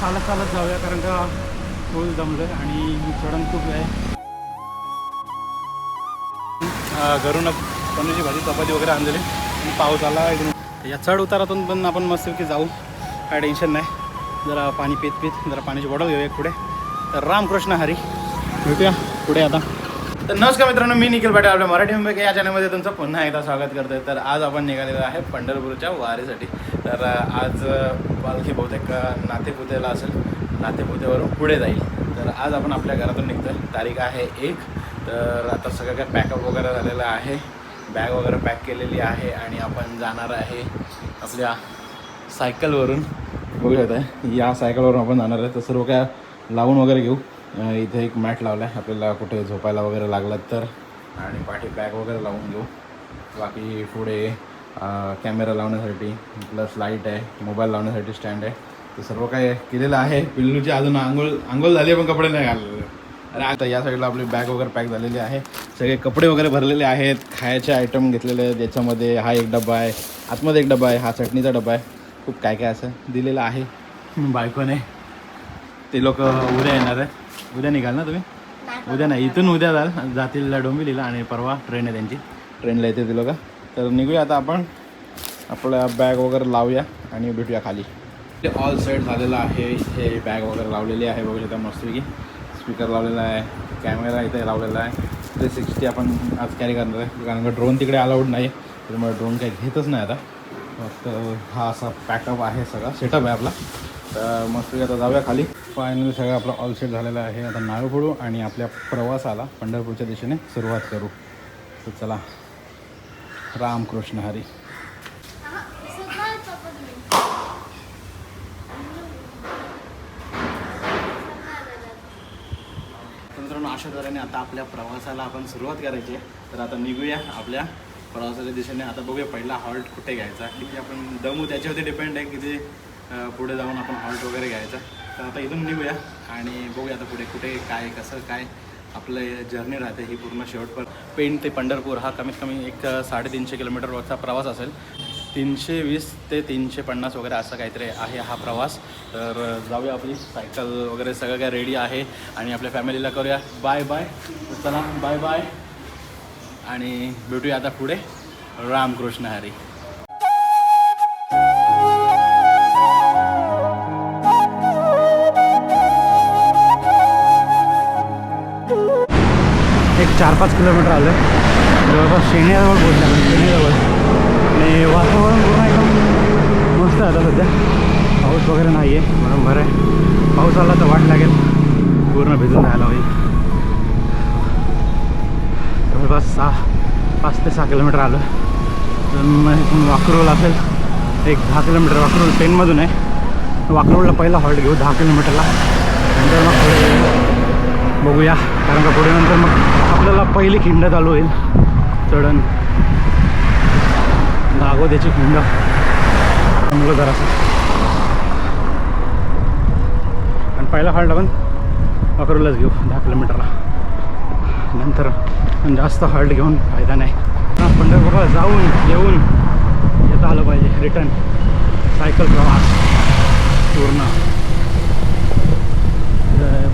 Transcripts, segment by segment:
चालत चालत जाऊया कारण का फुल जमलं आणि चढण खूप आहे. घरून पनीरची भाजी चपाती वगैरे आणलेली. आणि पाऊस आला या चढ उतारातून पण आपण मस्तपैकी जाऊ. काय टेन्शन नाही. जरा पाणी पित पित जरा पाण्याची बॉटल घेऊया पुढे. तर रामकृष्ण हरी. भेटूया पुढे आता. तर नमस्कार मित्रांनो मी निखिल पाटील आपल्या मराठी मुंबई या चॅनलमध्ये तुमचं पुन्हा एकदा स्वागत करतोय. तर आज आपण निघालेलो आहे पंढरपूरच्या वारीसाठी. तर आज पालखी बहुतेक नातेपुतेला असेल नातेपुतेवरून पुढे जाईल. तर आज आपण आपल्या घरातून निघतोय. तारीख आहे एक. तर आता सगळं काय पॅकअप वगैरे झालेलं आहे. बॅग वगैरे पॅक केलेली आहे आणि आपण जाणार आहे आपल्या सायकलवरून बघू शकता या सायकलवरून आपण जाणार आहे. तर सर्व काय लावून वगैरे घेऊ. इथे एक मॅट लावला आहे आपल्याला कुठे झोपायला वगैरे लागलं तर. आणि पाठी बॅग वगैरे लावून घेऊ. बाकी पुढे कॅमेरा लावण्यासाठी प्लस लाइट आहे मोबाईल लावण्यासाठी स्टँड आहे. ते सर्व काय केलेलं आहे. पिल्लूची अजून आंघोळ आंघोळ झाली पण कपडे नाही घाललेले. अरे आता या साईडला आपली बॅग वगैरे पॅक झालेली आहे. सगळे कपडे वगैरे भरलेले आहेत. खायचे आयटम घेतलेले आहेत. ज्याच्यामध्ये हा एक डबा आहे. आतमध्ये एक डबा आहे. हा चटणीचा डबा आहे. खूप काय काय असं दिलेलं आहे. बायकोने. ते लोक उद्या येणार आहेत. उद्या निघाल ना तुम्ही? उद्या नाही. इथून उद्या जाल जातील डोंबिवलीला आणि परवा ट्रेन आहे त्यांची. ट्रेनला येते ते लोक. तर निघूया आता आपण. आपल्या बॅग वगैरे लावूया आणि भेटूया खाली. ते ऑल सेट झालेलं आहे. इथे बॅग वगैरे लावलेली आहे. बघू शकता मस्तपैकी. स्पीकर लावलेला आहे. कॅमेरा इथे लावलेला आहे. थ्री सिक्स्टी आपण आज कॅरी करणार आहे. कारण का ड्रोन तिकडे अलाउड नाही त्यामुळे ड्रोन काही घेतच नाही आता. फक्त हा असा पॅकअप आहे सगळा सेटअप आहे आपला. तर मस्तपैकी आता जाऊया खाली. फायनली सगळं आपलं ऑल सेट झालेलं आहे. आता नारळ फोडू आणि आपल्या प्रवासाला पंढरपूरच्या दिशेने सुरुवात करू. तर चला. रामकृष्ण हरी. तर मित्रांनो अशा तऱ्हेने आता आपल्या प्रवासाला आपण सुरुवात करायची आहे. तर आता निघूया आपल्या प्रवासाच्या दिशेने. आता बघूया पहिला हॉल्ट कुठे घ्यायचा. किती आपण दमू त्याच्यावरती डिपेंड आहे किती पुढे जाऊन आपण हॉल्ट वगैरे घ्यायचा. तर आता इथून निघूया आणि बघूया आता पुढे कुठे काय कसं काय आपलं जर्नी राहते ही पूर्ण शेवटपर्यंत पेण ते पंढरपूर हा कमीत कमी एक साडेतीनशे किलोमीटरवरचा प्रवास असेल. तीनशे वीस ते तीनशे पन्नास वगैरे असं काहीतरी आहे हा प्रवास. तर जाऊया आपली सायकल वगैरे सगळं काय रेडी आहे. आणि आपल्या फॅमिलीला करूया. बाय बाय चला बाय बाय आणि भेटूया आता पुढे. रामकृष्ण हरी. एक चार पाच किलोमीटर आलं जवळपास शेण्याजवळ पोहोचलं आपण शेण्याजवळ आणि वातावरण पूर्ण एकदम मस्त आता सध्या. पाऊस वगैरे नाही आहे बरोबर आहे. पाऊस आला तर वाट लागेल. पूर्ण भिजून राहायला होईल. जवळपास सहा पाच ते सहा किलोमीटर आलो तर मग इथून वाकरोल असेल एक दहा किलोमीटर वाकरोल ट्रेनमधून आहे. वाकरोलला पहिला हॉल्ट घेऊ दहा किलोमीटरला. नंतर मग पुढे बघूया कारण का पुढे नंतर मग आपल्याला पहिली खिंड चालू होईल. चढण. नागोद्याची खिंड. मुलं जरासं आणि पहिला हॉल्ट आपण वाकरूलाच घेऊ दहा किलोमीटरला. नंतर जास्त हॉल्ट घेऊन फायदा नाही. पंढरपूरला जाऊन येऊन येता आलं पाहिजे रिटर्न सायकल प्रवास. पूर्ण. जय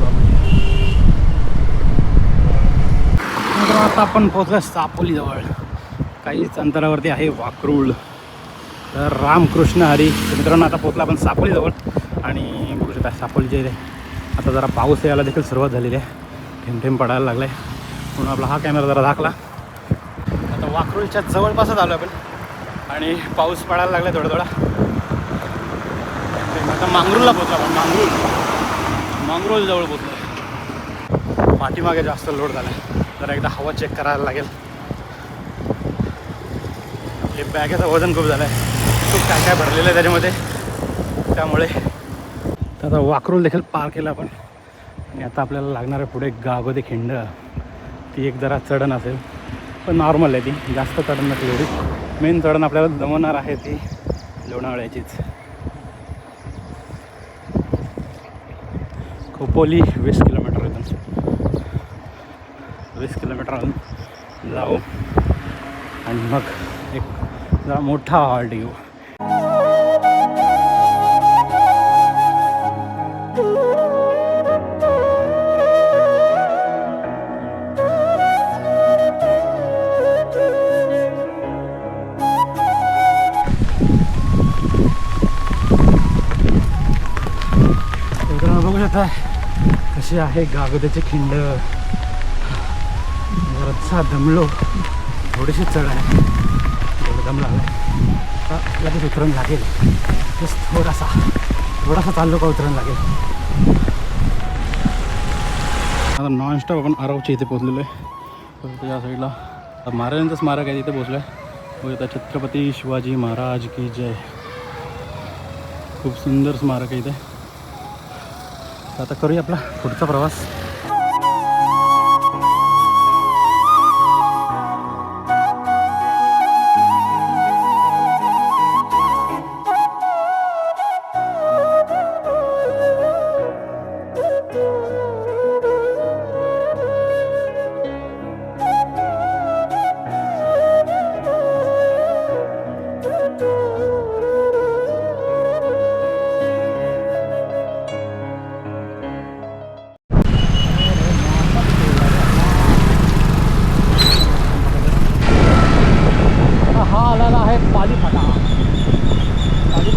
आता आपण पोहोचलो सापोलीजवळ. काहीच अंतरावरती आहे वाकरूळ. तर रामकृष्ण हरी. मित्रांनो आता पोहोचला आपण सापोलीजवळ. आणि बघू शकता सापोलीचे आता जरा पाऊस यायला देखील सुरुवात झालेली आहे. थेंब थेंब पडायला लागला आहे म्हणून आपला हा कॅमेरा जरा दाखला आता वाकरूलच्या जवळपासच आलो आपण. आणि पाऊस पडायला लागला थोडा थोडा आता मांगरूलला पोचलो आपण मांगरूल मांगरूल जवळ पोहोचलो. पाठीमागे जास्त लोड झाला आहे जरा एकदा हवा चेक करायला लागेल. हे बॅगेचं वजन खूप झालं आहे खूप काय काय भरलेलं आहे त्याच्यामध्ये. त्यामुळे तर आता वाकरूल देखील पार केलं आपण. आणि आता आपल्याला लागणार आहे पुढे गागोदे खिंड. ती एक जरा चढण असेल. पण नॉर्मल आहे ती. जास्त चढण नसेल एवढी. मेन चढण आपल्याला जमवणार आहे ती लोणावळ्याचीच. खोपोली वीस किलोमीटर इथून. वीस किलोमीटर अजून जाऊ. आणि मग एक जरा मोठा हॉल्ट घेऊ. असे आहे गागदाचे खिंड. जरासा दमलो. थोडीशी चढ आहे. थोडं दम लागला लगेच उतरण लागेल. तेच थोडासा थोडासा चाललो का उतरण लागेल. आता नॉनस्टॉप आपण आरावच्या इथे पोचलेलो आहे. त्याच्या साईडला महाराजांचं स्मारक आहे तिथे पोचलो आहे आता छत्रपती शिवाजी महाराज की जय. खूप सुंदर स्मारक आहे इथे. आता करूया आपला पुढचा प्रवास.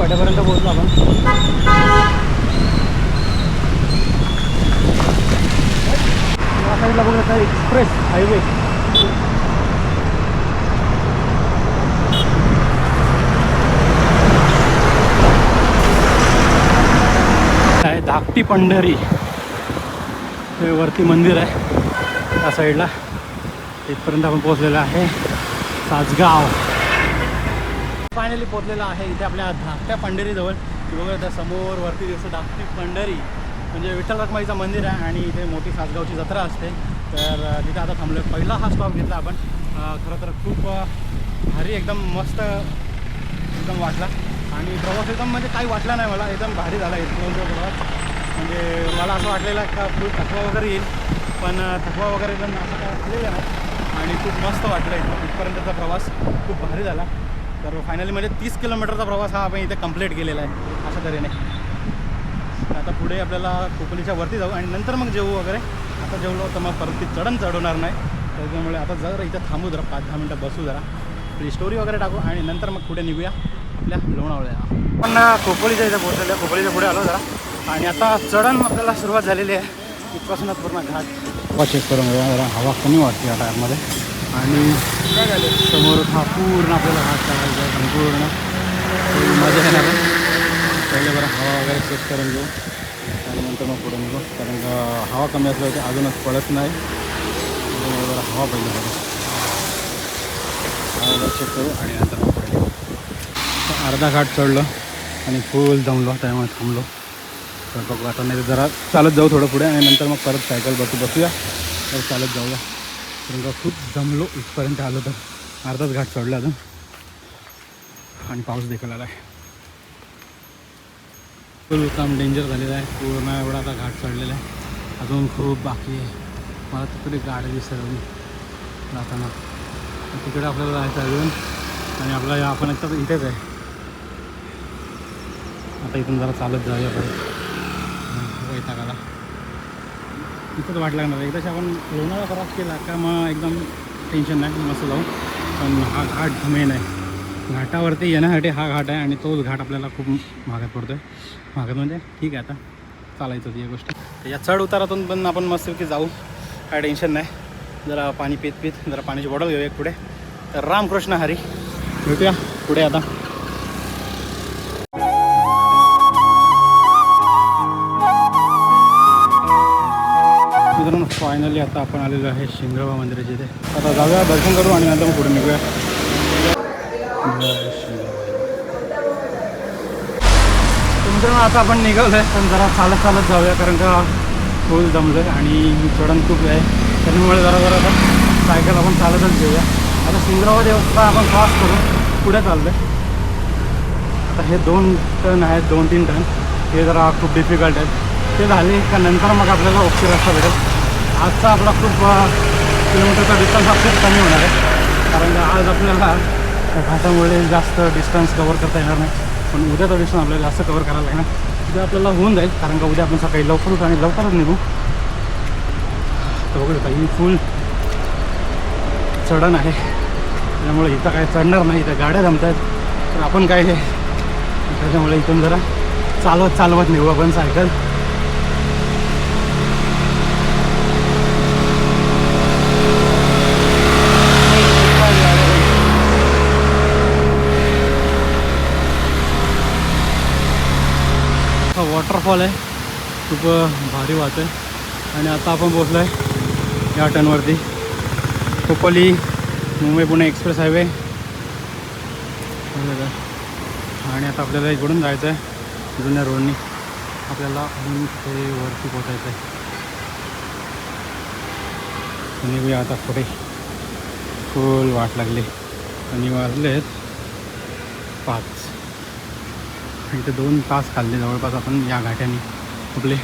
फाट्यापर्यंत पोहोचलो आपण. या साईडला बघू एक्सप्रेस हायवे धाकटी पंढरी. हे वरती मंदिर आहे. त्या साईडला इथपर्यंत आपण पोहोचलेलं आहे. सासगाव. फायनली पोहोचलेलं आहे इथे आपल्या धाकट्या पंढरीजवळ. की बघा त्या समोर वरती दिवस धाकटी पंढरी. म्हणजे विठ्ठल रखमाईचं मंदिर आहे आणि इथे मोठी सासगावची जत्रा असते. तर तिथे आता थांबलो पहिला हा स्टॉप घेतला आपण. खरं तर खूप भारी एकदम मस्त एकदम वाटला. आणि प्रवास एकदम म्हणजे काही वाटला नाही मला. एकदम भारी झाला इथपर्यंत प्रवास. म्हणजे मला असं वाटलेलं का खूप थकवा वगैरे येईल. पण थकवा वगैरे एकदम असं काय असलेलं नाही. आणि खूप मस्त वाटलं इथं. इथपर्यंतचा प्रवास खूप भारी झाला. तर फायनली म्हणजे तीस किलोमीटरचा प्रवास हा आपण इथे कंप्लीट केलेला आहे अशा तऱ्हेने. तर आता पुढे आपल्याला कोकणीच्या वरती जाऊ आणि नंतर मग जेवू वगैरे. आता जेवलो तर मग परत ती चढण चढवणार नाही. त्याच्यामुळे आता जर इथं थांबू जरा पाच दहा मिनटं बसू जरा. आपली स्टोरी वगैरे टाकू आणि नंतर मग पुढे निघूया आपल्या लोणावळ्या पण खोपोलीच्या इथे पोहोचलेल्या खोपोलीच्या पुढे आलो जरा. आणि आता चढण आपल्याला सुरुवात झालेली आहे. इथपासूनच पूर्ण घाट. चेक करून जरा हवा कमी वाटते या टायरमध्ये आणि समोर हा पूर्ण आपल्याला हात काढायचा आहे संपूर्ण. मजा येणार आहे. पहिले बरं हवा वगैरे चेक करून घेऊ. आणि नंतर मग पुढे निघू. कारण का हवा कमी असल्यावर ते अजूनच पडत नाही. त्याच्यामुळे हवा पाहिजे हवा चेक करू आणि नंतर मग पुढे अर्धा घाट चढलो आणि फुल जमलो. त्यामुळे थांबलो. तर बघू आता नाही जरा चालत जाऊ थोडं पुढे आणि नंतर मग परत सायकल बसू बसूया. तर चालत जाऊया. कारण का खूप जमलो इथपर्यंत आलो तर. अर्धाच घाट चढला अजून. आणि पाऊस देखील आला आहे फुल काम डेंजर झालेला आहे. पूर्ण एवढा आता घाट चढलेला आहे. अजून खूप बाकी आहे. मला तिकडे गाडी दिसत जाताना. तिकडे आपल्याला जायचं अजून. आणि आपला आपण आता इथेच आहे. आता इथून जरा चालत जाऊया परत वैतागाला इथंच वाट लागणार. आहे आपण लोणावळा प्रवास केला का मग एकदम टेन्शन नाही मस्त जाऊ. पण हा घाट मेन आहे. घाटावरती येण्यासाठी हा घाट आहे आणि तोच घाट आपल्याला खूप महागात पडतो आहे महागात म्हणजे ठीक आहे आता. चालायचं ती गोष्ट. या चढ उतारातून पण आपण मस्तपैकी जाऊ. काय टेन्शन नाही. जरा पाणी पित पित जरा पाण्याची बॉटल घेऊया एक पुढे. तर रामकृष्ण हरी. भेटूया पुढे आता. फायनली आता आपण आलेलो आहे शिंगराबा मंदिराच्या इथे आता जाऊया दर्शन करू आणि नंतर मग पुढे निघूया. जय आता आपण निघालो आहे पण जरा चालत चालत जाऊया कारण का फुल जमलं आहे आणि चढण खूप आहे. त्यामुळे जरा जरा आता सायकल आपण चालतच घेऊया. आता शिंगरावा देवस्थान आपण क्रॉस करू पुढे चाललो आहे आता हे दोन टन आहेत दोन तीन टन. हे जरा खूप डिफिकल्ट आहेत. ते झाले का नंतर मग आपल्याला ओके रस्ता भेटेल. आजचा आपला खूप किलोमीटरचा डिस्टन्स हा खूप कमी होणार आहे. कारण का आज आपल्याला त्या घाटामुळे जास्त डिस्टन्स कवर करता येणार नाही. पण उद्याचा डिस्टन्स आपल्याला जास्त कवर करायला लागणार. उद्या आपल्याला होऊन जाईल कारण का उद्या आपण सकाळी लवकर आणि लवकरच निघू. तर बघू शकता ही फुल चढण आहे. त्यामुळे इथं काय चढणार नाही इथं गाड्या जमत आहेत तर आपण काय हे त्याच्यामुळे इथून जरा चालवत चालवत नेऊ आपण सायकल हा वॉटरफॉल आहे. खूप भारी वाहत आहे आणि आता आपण पोचलो आहे या टर्नवरती खोपोली मुंबई पुणे एक्सप्रेस हायवे. आणि आता आपल्याला इकडून जायचं आहे जुन्या रोडनी. आपल्याला ते वरती पोचायचं आहे निघूया आता पुढे. फुल वाट लागली. आणि वाजले आहेत पाच. इथे दोन तास खाल्ले जवळपास आपण या घाट्याने आपले.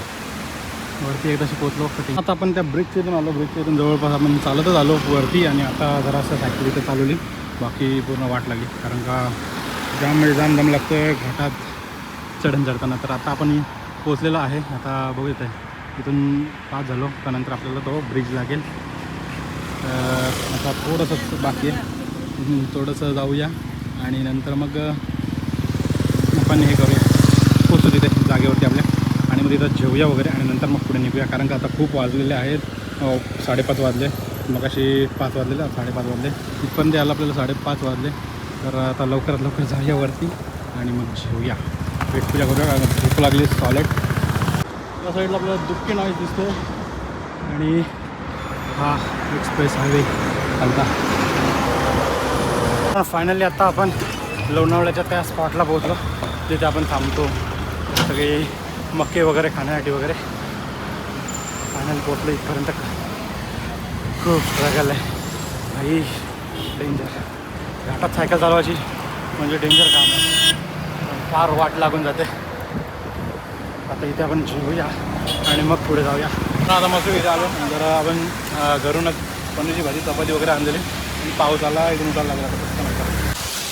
वरती एकदाशी पोचलो कठीण आता आपण त्या ब्रिजच्या इथून आलो. ब्रिजच्या इथून जवळपास आपण चालतच आलो वरती आणि आता जरासं सायकल इथं चालवली बाकी पूर्ण वाट लागली. कारण का जाम म्हणजे जाम दम लागतं घाटात चढण चढताना. तर आता आपण पोचलेलो आहे. आता बघूयात आहे इथून पास झालो. त्यानंतर आपल्याला तो ब्रिज लागेल. तर आता थोडंसं बाकी आहे. थोडंसं जाऊया. आणि नंतर मग आपण हे करूया पोचू तिथे जागेवरती आपल्या. आणि मग तिथं जेवूया वगैरे आणि नंतर मग पुढे निघूया. कारण का आता खूप वाजलेले आहेत. साडेपाच वाजले. मग अशी पाच वाजलेले साडेपाच वाजले. इथपर्यंत यायला आपल्याला साडेपाच वाजले. तर आता लवकरात लवकर जाऊया वरती आणि मग जेवूया. पेटपूजा करूया. कारण भूक लागली सॉलेट या साईडला आपल्याला दुःखी नॉईज दिसतो आणि हा एक्सप्रेस हायवे चालता फायनली आता आपण लोणावळ्याच्या त्या स्पॉटला पोहोचलो. तिथे आपण थांबतो. सगळे मक्के वगैरे खाण्यासाठी वगैरे. फायनल पोचलो इथपर्यंत. खूप स्ट्रगल आहे. भाई डेंजर घाटात सायकल चालवायची म्हणजे डेंजर काम आहे. फार वाट लागून जाते. आता इथे आपण जेवूया आणि मग पुढे जाऊया. आता आता मस्त इथे आलो. जरा आपण घरूनच पनीरची भाजी चपाती वगैरे आणलेली. आणि पाऊस आला इथून उठायला लागला आता कसं नाही करायचं.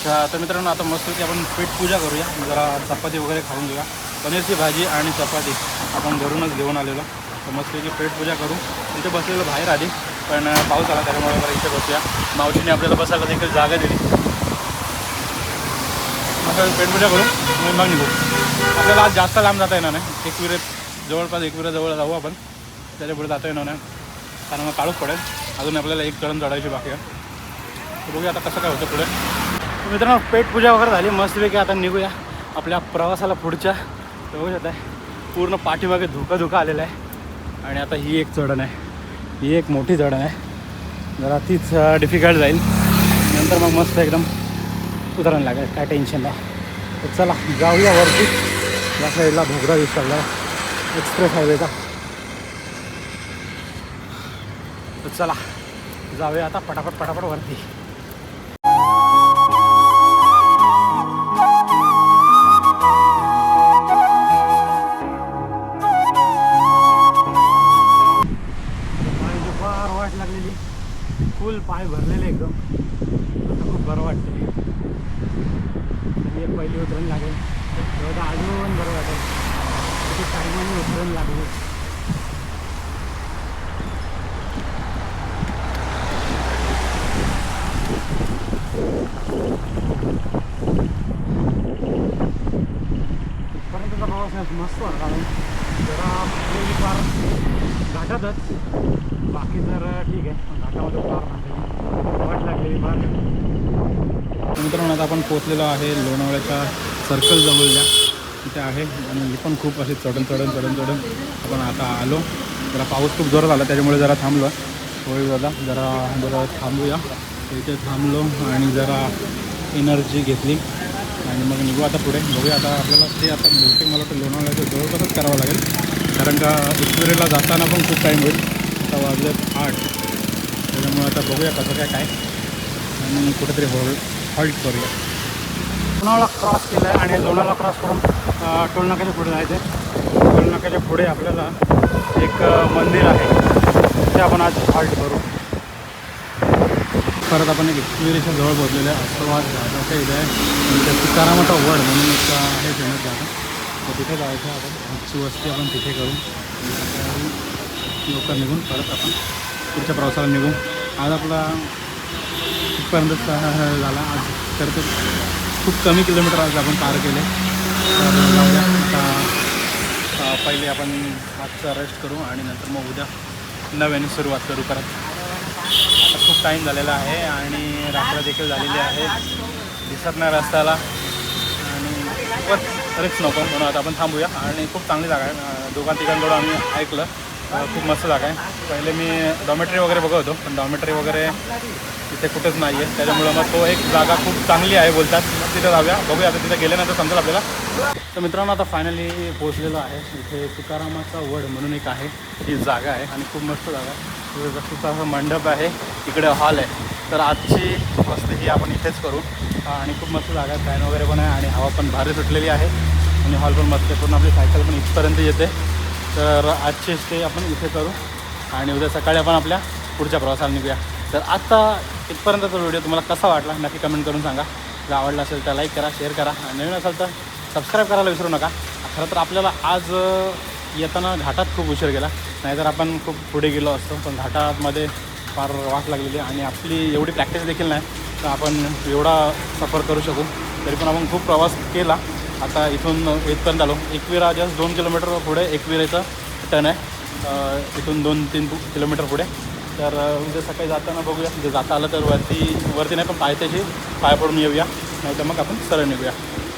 तर मित्रांनो आता मस्त की आपण पेट पूजा करूया. जरा चपाती वगैरे खाऊन घेऊया. पनीरची भाजी आणि चपाती आपण घरूनच घेऊन आलेलो. तर मस्तपैकी पेट पूजा करू. इथे बसलेलो बाहेर आधी पण पाऊस आला त्याच्यामुळे मला इथे बसूया. मावशीने आपल्याला बसायला देखील जागा दिली. आपण पेटपूजा करू मग मग निघू. आपल्याला आज जास्त लांब जाता येणार नाही. एकविरे जवळपास एक जवळ जाऊ आपण. त्याच्या पुढे जाता येणार नाही. कारण मग काळूच पडेल. अजून आपल्याला एक चढण चढायची बाकी आहे. बघूया आता कसं काय होतं पुढे. मित्रांनो मित्रांनो पेटपूजा वगैरे झाली. मस्तपैकी आता निघूया आपल्या प्रवासाला पुढच्या. तर बघू शकता पूर्ण पाठीमागे धुका धुका आलेला आहे. आणि आता ही एक चढण आहे. ही एक मोठी चढण आहे. जरा तीच डिफिकल्ट जाईल. नंतर मग मस्त एकदम उतरायला लागेल. काय टेन्शन नाही. तर चला जाऊया वरती. या साईडला भोगरा दिसला एक्सप्रेस हायवेचा तर चला जाऊया आता पटापट पटापट वरती. इथपर्यंतचा प्रवास आहे मस्त कारण जरा फार घाटातच बाकी तर ठीक आहे घाटामध्ये फार वाट लागलेली फार मित्रांनो आता आपण पोचलेलो आहे लोणावळ्याच्या सर्कल जवळच्या. तिथे आहे आणि ही पण खूप असे चढण चढण चढण चढण. आपण आता आलो. जरा पाऊस खूप जोरात आला त्याच्यामुळे जरा थांबलो. थोडी दादा जरा जरा थांबूया. इथे थांबलो आणि जरा एनर्जी घेतली. आणि मग निघू आता पुढे. बघूया आता आपल्याला ते आता बहुतेक मला वाटतं लोणावळ्याचं जवळपासच करावं लागेल. कारण का उत्तरेला जाताना पण खूप टाईम होईल. आता वाजलेत आठ. त्याच्यामुळे आता बघूया कसं काय काय. आणि कुठेतरी हॉल हॉल्ट करूया. लोणावळा क्रॉस केला आहे आणि लोणावळा क्रॉस करून टोलनाक्याच्या पुढे जायचं टोलनाक्याच्या पुढे आपल्याला एक मंदिर आहे. ते आपण आज हॉल्ट करू. परत आपण एक एक्सपिरियन्सच्या जवळ पोहोचलेलं आहे आशीर्वाद घाटाच्या इथे आहे आणि त्या तुकारामाचा वड म्हणून एक आहे फेमस घाट तर तिथे जायचं आपण. आजची वस्ती आपण तिथे करू. लवकर निघून परत आपण पुढच्या प्रवासाला निघू. आज आपला इथपर्यंत झाला. आज तर ते खूप कमी किलोमीटर आज आपण पार केले. तर पहिले आपण आजचा रेस्ट करू आणि नंतर मग उद्या नव्याने सुरुवात करू परत. आता खूप टाईम झालेला आहे आणि रात्र देखील झालेली आहे. दिसत नाही रस्त्याला. आणि खूपच रिक्स नको म्हणून आता आपण थांबूया. आणि खूप चांगली जागा आहे. दोघां तिघांकडून आम्ही ऐकलं. खूप मस्त जागा आहे. पहिले मी डॉमेट्री वगैरे बघत होतो पण डॉमेट्री वगैरे तिथे कुठंच नाही आहे त्याच्यामुळं मग तो एक जागा खूप चांगली आहे बोलतात. तिथं जाऊया बघूया. आता तिथे गेल्यानंतर समजेल आपल्याला. तर मित्रांनो आता फायनली पोहोचलेलो आहे. इथे तुकारामाचा वड म्हणून एक आहे. ही जागा आहे आणि खूप मस्त जागा आहे. तिथे जसं मंडप आहे इकडे हॉल आहे. तर आजची मस्त ही आपण इथेच करू. आणि खूप मस्त जागा आहे. फॅन वगैरे पण आहे आणि हवा पण भारी सुटलेली आहे. आणि हॉल पण मस्त आहे. पूर्ण आपली सायकल पण इथपर्यंत येते. तर आजची स्टे आपण इथे करू. आणि उद्या सकाळी आपण आपल्या पुढच्या प्रवासाला निघूया. तर आत्ता इथपर्यंतचा व्हिडिओ तुम्हाला कसा वाटला नक्की कमेंट करून सांगा. जर आवडला असेल तर लाईक करा शेअर करा. आणि नवीन असाल तर सबस्क्राईब करायला विसरू नका. खरं तर आपल्याला आज येताना घाटात खूप उशीर गेला. नाहीतर आपण खूप पुढे गेलो असतो पण घाटामध्ये फार वाट लागलेली आणि आपली एवढी प्रॅक्टिस देखील नाही. तर आपण एवढा सफर करू शकू. तरी पण आपण खूप प्रवास केला. आता इथून इथपर्यंत आलो. एकविरा जस्ट दोन किलोमीटर पुढे एकविरेचं टन आहे. इथून दोन तीन किलोमीटर पुढे. तर उद्या सकाळी जाताना बघूया. जर जाता आलं तर वरती वरती नाही पण पायथ्याशी पाय पडून येऊया. नाही तर मग आपण सरळ निघूया.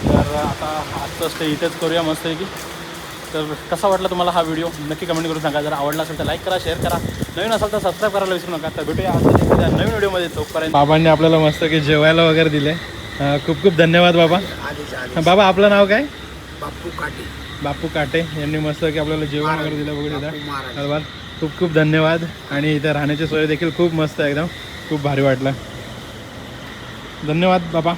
तर आता आजचं स्टे इथेच करूया मस्त आहे की तर कसा वाटला तुम्हाला हा व्हिडिओ नक्की कमेंट करून सांगा. जर आवडला असेल तर लाईक करा शेअर करा. नवीन असेल तर सबस्क्राईब करायला विसरू नका. तर भेटूया आज एखाद्या नवीन व्हिडिओमध्ये तोपर्यंत बाबांनी आपल्याला मस्त की जेवायला वगैरे दिले. खूप खूप धन्यवाद बाबा. आधीच आधी बाबा आपलं नाव काय? बाप्पू काटे. बापू काटे. यांनी मस्त की आपल्याला जेवण वगैरे दिलं बघू बापू इथं महाराज. खूप खूप धन्यवाद. आणि इथे राहण्याची सोय देखील खूप मस्त आहे एकदम. खूप भारी वाटलं. धन्यवाद बाबा.